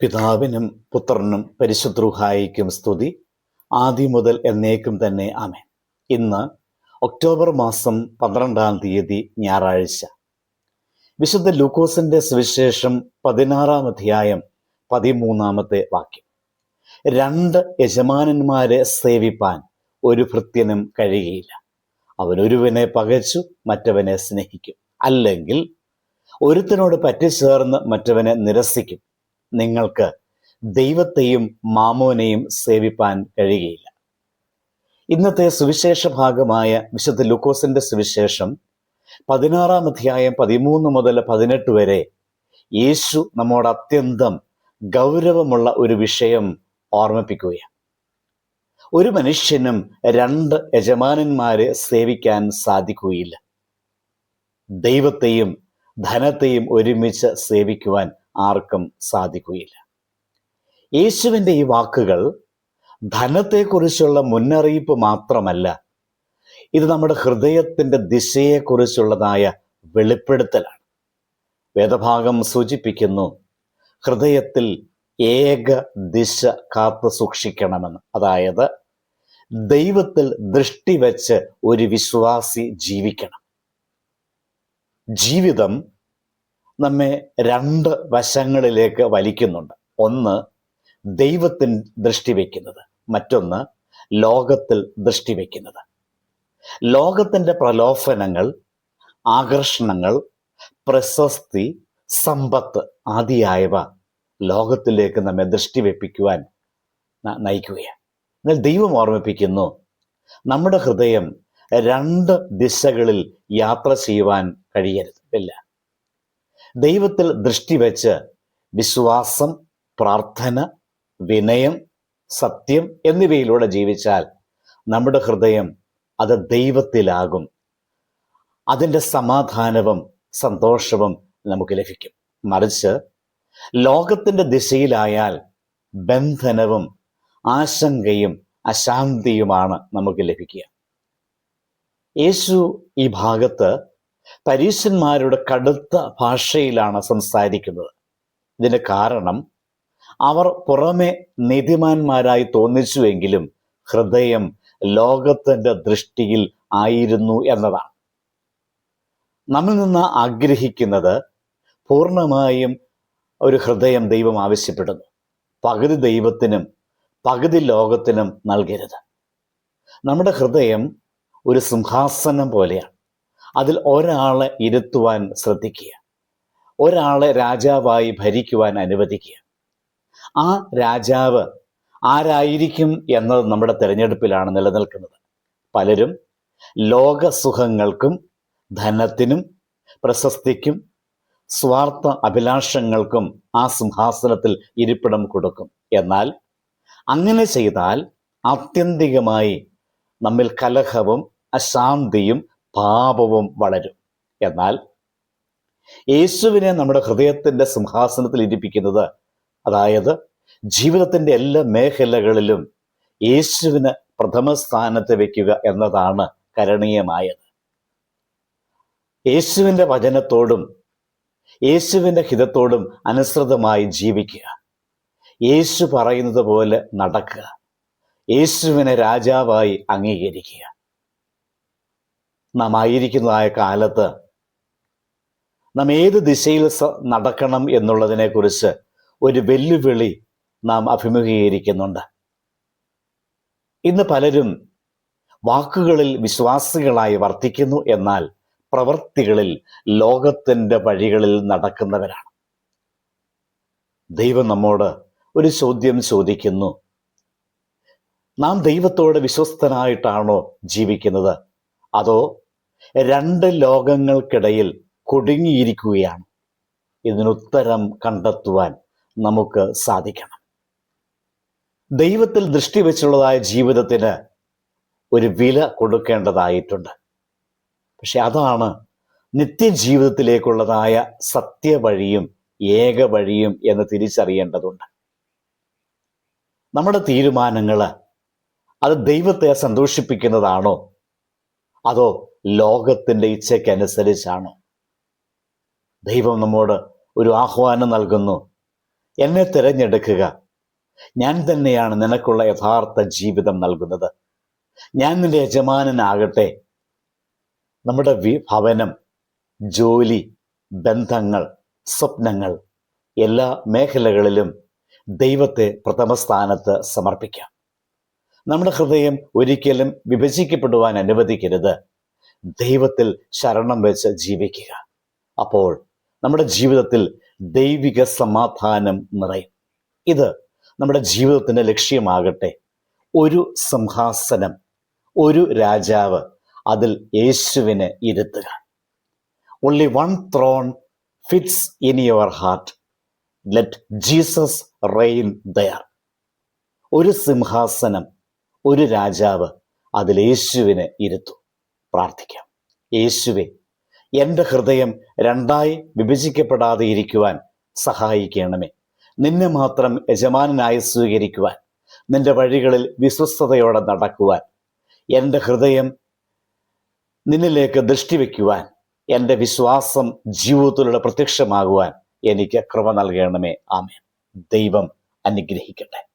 പിതാവിനും പുത്രനും പരിശുദ്ധ്രുഹായിക്കും സ്തുതി. ആദ്യം മുതൽ എന്നേക്കും തന്നെ ആമേൻ. ഇന്ന് ഒക്ടോബർ മാസം പന്ത്രണ്ടാം തീയതി ഞായറാഴ്ച. വിശുദ്ധ ലൂക്കോസിന്റെ സുവിശേഷം പതിനാറാം അധ്യായം പതിമൂന്നാമത്തെ വാക്യം. രണ്ട് യജമാനന്മാരെ സേവിപ്പാൻ ഒരു ഭൃത്യനും കഴിയുകയില്ല. അവനൊരുവനെ പകച്ചു മറ്റവനെ സ്നേഹിക്കും. അല്ലെങ്കിൽ ഒരുത്തനോട് പറ്റിച്ചേർന്ന് മറ്റവനെ നിരസിക്കും. നിങ്ങൾക്ക് ദൈവത്തെയും മാമോനെയും സേവിപ്പാൻ കഴിയുകയില്ല. ഇന്നത്തെ സുവിശേഷ ഭാഗമായ വിശുദ്ധ ലൂക്കോസിന്റെ സുവിശേഷം പതിനാറാം അധ്യായം പതിമൂന്ന് മുതൽ പതിനെട്ട് വരെ യേശു നമ്മോട് അത്യന്തം ഗൗരവമുള്ള ഒരു വിഷയം ഓർമ്മിപ്പിക്കുകയാണ്. ഒരു മനുഷ്യനും രണ്ട് യജമാനന്മാരെ സേവിക്കാൻ സാധിക്കുകയില്ല. ദൈവത്തെയും ധനത്തെയും ഒരുമിച്ച് സേവിക്കുവാൻ ആർക്കും സാധിക്കുകയില്ല. യേശുവിന്റെ ഈ വാക്കുകൾ ധനത്തെക്കുറിച്ചുള്ള മുന്നറിയിപ്പ് മാത്രമല്ല ഇത് നമ്മുടെ ഹൃദയത്തിന്റെ ദിശയെക്കുറിച്ചുള്ളതായ വെളിപ്പെടുത്തലാണ്. വേദഭാഗം സൂചിപ്പിക്കുന്നു ഹൃദയത്തിൽ ഏക ദിശ കാത്തു സൂക്ഷിക്കണമെന്ന്. അതായത് ദൈവത്തിൽ ദൃഷ്ടി വച്ച് ഒരു വിശ്വാസി ജീവിക്കണം. ജീവിതം നമ്മെ രണ്ട് വശങ്ങളിലേക്ക് വലിക്കുന്നുണ്ട്. ഒന്ന് ദൈവത്തിൽ ദൃഷ്ടി വയ്ക്കുന്നത് മറ്റൊന്ന് ലോകത്തിൽ ദൃഷ്ടി വയ്ക്കുന്നത് ലോകത്തിന്റെ പ്രലോഭനങ്ങൾ ആകർഷണങ്ങൾ പ്രശസ്തി സമ്പത്ത് ആദിയായവ ലോകത്തിലേക്ക് നമ്മെ ദൃഷ്ടി വെപ്പിക്കുവാൻ നയിക്കുകയാണ്. എന്നാൽ ദൈവം ഓർമ്മിപ്പിക്കുന്നു നമ്മുടെ ഹൃദയം രണ്ട് ദിശകളിൽ യാത്ര ചെയ്യുവാൻ കഴിയരുത്. ഇല്ല. ദൈവത്തിൽ ദൃഷ്ടി വെച്ച് വിശ്വാസം പ്രാർത്ഥന വിനയം സത്യം എന്നിവയിലൂടെ ജീവിച്ചാൽ നമ്മുടെ ഹൃദയം അത് ദൈവത്തിലാകും. അതിന്റെ സമാധാനവും സന്തോഷവും നമുക്ക് ലഭിക്കും. മറിച്ച് ലോകത്തിന്റെ ദിശയിലായാൽ ബന്ധനവും ആശങ്കയും അശാന്തിയുമാണ് നമുക്ക് ലഭിക്കുക. യേശു ഈ ഭാഗത്ത് പരീശന്മാരുടെ കടുത്ത ഭാഷയിലാണ് സംസാരിക്കുന്നത്. ഇതിന് കാരണം അവർ പുറമെ നീതിമാന്മാരായി തോന്നിച്ചുവെങ്കിലും ഹൃദയം ലോകത്തിന്റെ ദൃഷ്ടിയിൽ ആയിരുന്നു എന്നതാണ്. നമ്മിൽ നിന്ന് ആഗ്രഹിക്കുന്നത് പൂർണമായും ഒരു ഹൃദയം ദൈവം ആവശ്യപ്പെടുന്നു. പകുതി ദൈവത്തിനും പകുതി ലോകത്തിനും നൽകരുത്. നമ്മുടെ ഹൃദയം ഒരു സിംഹാസനം പോലെയാണ്. അതിൽ ഒരാളെ ഇരുത്തുവാൻ ശ്രദ്ധിക്കുക. ഒരാളെ രാജാവായി ഭരിക്കുവാൻ അനുവദിക്കുക. ആ രാജാവ് ആരായിരിക്കും എന്നത് നമ്മുടെ തിരഞ്ഞെടുപ്പിലാണ് നിലനിൽക്കുന്നത്. പലരും ലോകസുഖങ്ങൾക്കും ധനത്തിനും പ്രശസ്തിക്കും സ്വാർത്ഥ അഭിലാഷങ്ങൾക്കും ആ സിംഹാസനത്തിൽ ഇരിപ്പിടം കൊടുക്കും. എന്നാൽ അങ്ങനെ ചെയ്താൽ ആത്യന്തികമായി നമ്മിൽ കലഹവും അശാന്തിയും പാപവും വളരും. എന്നാൽ യേശുവിനെ നമ്മുടെ ഹൃദയത്തിന്റെ സിംഹാസനത്തിൽ ഇരിപ്പിക്കുന്നത് അതായത് ജീവിതത്തിന്റെ എല്ലാ മേഖലകളിലും യേശുവിന് പ്രഥമ സ്ഥാനത്ത് വയ്ക്കുക എന്നതാണ് കരണീയമായത്. യേശുവിന്റെ വചനത്തോടും യേശുവിന്റെ ഹിതത്തോടും അനുസൃതമായി ജീവിക്കുക. യേശു പറയുന്നത് പോലെ നടക്കുക. യേശുവിനെ രാജാവായി അംഗീകരിക്കുക. നാം ആയിരിക്കുന്നതായ കാലത്ത് നാം ഏത് ദിശയിൽ നടക്കണം എന്നുള്ളതിനെക്കുറിച്ച് ഒരു വെല്ലുവിളി നാം അഭിമുഖീകരിക്കുന്നുണ്ട്. ഇന്ന് പലരും വാക്കുകളിൽ വിശ്വാസികളായി വർത്തിക്കുന്നു എന്നാൽ പ്രവൃത്തികളിൽ ലോകത്തിന്റെ വഴികളിൽ നടക്കുന്നവരാണ്. ദൈവം നമ്മോട് ഒരു ചോദ്യം ചോദിക്കുന്നു. നാം ദൈവത്തോട് വിശ്വസ്തനായിട്ടാണോ ജീവിക്കുന്നത്? അതോ രണ്ട് ലോകങ്ങൾക്കിടയിൽ കുടുങ്ങിയിരിക്കുകയാണ്. ഇതിനുത്തരം കണ്ടെത്തുവാൻ നമുക്ക് സാധിക്കണം. ദൈവത്തിൽ ദൃഷ്ടി വെച്ചുള്ളതായ ജീവിതത്തിന് ഒരു വില കൊടുക്കേണ്ടതായിട്ടുണ്ട്. പക്ഷെ അതാണ് നിത്യജീവിതത്തിലേക്കുള്ളതായ സത്യവഴിയും ഏക വഴിയും എന്ന് തിരിച്ചറിയേണ്ടതുണ്ട്. നമ്മുടെ തീരുമാനങ്ങൾ അത് ദൈവത്തെ സന്തോഷിപ്പിക്കുന്നതാണോ അതോ ലോകത്തിന്റെ ഇച്ഛയ്ക്കനുസരിച്ചാണോ? ദൈവം നമ്മോട് ഒരു ആഹ്വാനം നൽകുന്നു. എന്നെ തിരഞ്ഞെടുക്കുക. ഞാൻ തന്നെയാണ് നിനക്കുള്ള യഥാർത്ഥ ജീവിതം നൽകുന്നത്. ഞാൻ നിന്റെ യജമാനനാകട്ടെ. നമ്മുടെ ഭവനം ജോലി ബന്ധങ്ങൾ സ്വപ്നങ്ങൾ എല്ലാ മേഖലകളിലും ദൈവത്തെ പ്രഥമ സ്ഥാനത്ത് സമർപ്പിക്കാം. നമ്മുടെ ഹൃദയം ഒരിക്കലും വിഭജിക്കപ്പെടുവാൻ അനുവദിക്കരുത്. ദൈവത്തിൽ ശരണം വെച്ച് ജീവിക്കുക. അപ്പോൾ നമ്മുടെ ജീവിതത്തിൽ ദൈവിക സമാധാനം നിറയും. ഇത് നമ്മുടെ ജീവിതത്തിന്റെ ലക്ഷ്യമാകട്ടെ. ഒരു സിംഹാസനം ഒരു രാജാവ് അതിൽ യേശുവിനെ ഇരുത്തുക. Only one throne fits in your heart let Jesus reign there ഒരു സിംഹാസനം ഒരു രാജാവ് അതിൽ യേശുവിനെ ഇരുത്തു. പ്രാർത്ഥിക്കാം. യേശുവെ എന്റെ ഹൃദയം രണ്ടായി വിഭജിക്കപ്പെടാതെ ഇരിക്കുവാൻ സഹായിക്കണമേ. നിന്നെ മാത്രം യജമാനായി സ്വീകരിക്കുവാൻ നിന്റെ വഴികളിൽ വിശ്വസ്തയോടെ നടക്കുവാൻ എന്റെ ഹൃദയം നിന്നിലേക്ക് ദൃഷ്ടി വയ്ക്കുവാൻ എന്റെ വിശ്വാസം ജീവിതത്തിലൂടെ പ്രത്യക്ഷമാകുവാൻ എനിക്ക് കൃപ നൽകണമേ. ആമേ ദൈവം അനുഗ്രഹിക്കട്ടെ.